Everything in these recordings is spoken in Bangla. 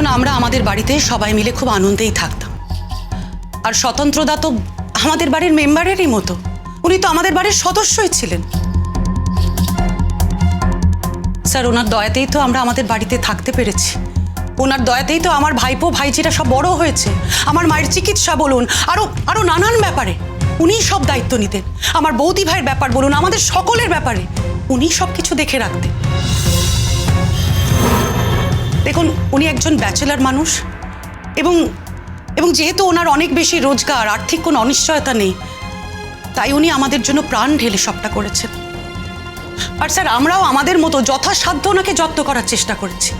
দেখুন আমরা আমাদের বাড়িতে সবাই মিলে খুব আনন্দেই থাকতাম। আর স্বতন্ত্রদা তো আমাদের বাড়ির মেম্বারেরই মতো। উনি তো আমাদের বাড়ির সদস্যই ছিলেন। স্যার, ওনার দয়াতেই তো আমরা আমাদের বাড়িতে থাকতে পেরেছি। ওনার দয়াতেই তো আমার ভাইপো, ভাইজিরা সব বড় হয়েছে। আমার মায়ের চিকিৎসা বলুন, আরও আরও নানান ব্যাপারে। উনিই সব দায়িত্ব নিতেন। আমার বৌদি ভাইয়ের ব্যাপার বলুন, আমাদের সকলের ব্যাপারে। উনি সব কিছু দেখে রাখতেন। দেখুন, উনি একজন ব্যাচেলার মানুষ এবং এবং যেহেতু ওনার অনেক বেশি রোজগার, আর্থিক কোনো অনিশ্চয়তা নেই, তাই উনি আমাদের জন্য প্রাণ ঢেলে সবটা করেছেন। আর স্যার, আমরাও আমাদের মতো যথাসাধ্য ওনাকে যত্ন করার চেষ্টা করেছি।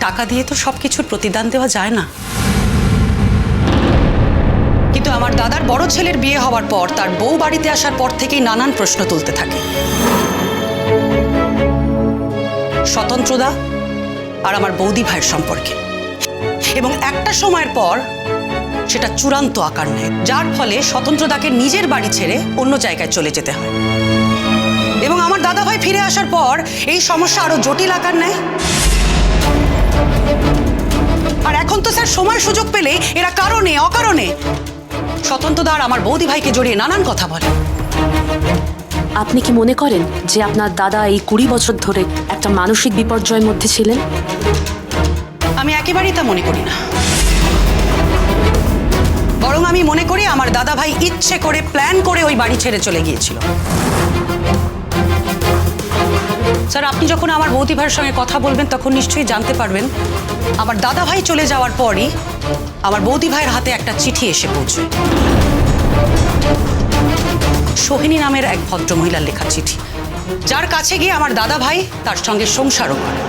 টাকা দিয়ে তো সব কিছুর প্রতিদান দেওয়া যায় না। কিন্তু আমার দাদার বড় ছেলের বিয়ে হওয়ার পর, তার বউ বাড়িতে আসার পর থেকেই নানান প্রশ্ন তুলতে থাকে। স্বতন্ত্রদা আর আমার বৌদি ভাইয়ের সম্পর্কে। এবং একটা সময়ের পর সেটা চূড়ান্ত আকার নেয়, যার ফলে স্বতন্ত্রদাকে নিজের বাড়ি ছেড়ে অন্য জায়গায় চলে যেতে হয়। এবং আমার দাদা ভাই ফিরে আসার পর এই সমস্যা আরও জটিল আকার নেয়। আর এখন তো স্যার সময় সুযোগ পেলে এরা কারণে, অকারণে স্বতন্ত্রদা আর আমার বৌদি ভাইকে জড়িয়ে নানান কথা বলে। আপনি কি মনে করেন যে আপনার দাদা এই কুড়ি বছর ধরে একটা মানসিক বিপর্যয়ের মধ্যে ছিলেন? আমি একেবারেই তা মনে করি না। বরং আমি মনে করি আমার দাদা ভাই ইচ্ছে করে, প্ল্যান করে ওই বাড়ি ছেড়ে চলে গিয়েছিল। স্যার, আপনি যখন আমার বৌদি ভাইয়ের সঙ্গে কথা বলবেন, তখন নিশ্চয়ই জানতে পারবেন, আমার দাদা ভাই চলে যাওয়ার পরই আমার বৌদি ভাইয়ের হাতে একটা চিঠি এসে পৌঁছয়। সোহিনী নামের এক ভদ্রমহিলার লেখা চিঠি। যার কাছে গিয়ে আমার দাদা ভাই তার সঙ্গে সংসারও করে।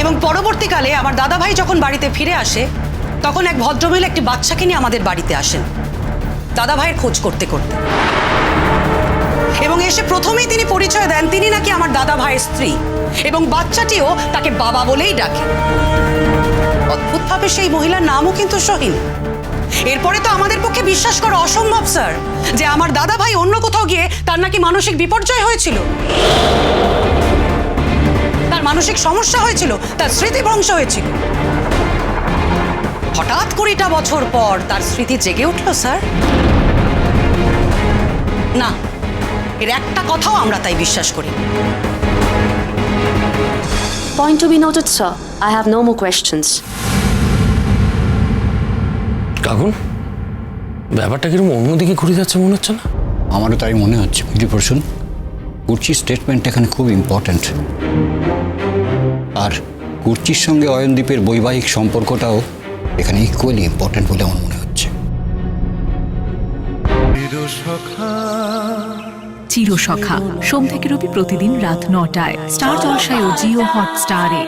এবং পরবর্তীকালে আমার দাদা ভাই যখন বাড়িতে ফিরে আসে, তখন এক ভদ্রমহিলা একটি বাচ্চাকে নিয়ে আমাদের বাড়িতে আসেন। দাদা ভাইয়ের খোঁজ করতে করতে। এবং এসে প্রথমেই তিনি পরিচয় দেন তিনি নাকি আমার দাদা ভাইয়ের স্ত্রী। এবং বাচ্চাটিও তাকে বাবা বলেই ডাকে। অদ্ভুতভাবে সেই মহিলার নামও কিন্তু সোহিন। এরপরে তো আমাদের পক্ষে বিশ্বাস করা অসম্ভব, স্যার, যে আমার দাদা ভাই অন্য কোথাও গিয়ে তার নাকি মানসিক বিপর্যয় হয়েছিল। তার মানসিক সমস্যা হয়েছিল, তার স্মৃতি ভ্রংশ হয়েছিল। হঠাৎ কুড়িটা বছর পর তার স্মৃতি জেগে উঠল, স্যার। না, এর একটা কথাও আমরা তাই বিশ্বাস করি। Point to be noted sir I have no more questions কাকুন ব্যাপারটা কীরকম অন্যদিকে ঘুরে যাচ্ছে মনে হচ্ছে না? আমারও তাই মনে হচ্ছে বুঝলি প্রসূন? কুর্চির স্টেটমেন্ট এখানে খুব ইম্পর্ট্যান্ট আর কুর্চির সঙ্গে অয়নদ্বীপের বৈবাহিক সম্পর্কটাও এখানে ইকুয়ালি ইম্পর্ট্যান্ট বলে আমার মনে হচ্ছে। চিরসখা। সোম থেকে রবি প্রতিদিন রাত নটায়। স্টার জলসায় ও জিও হটস্টারে।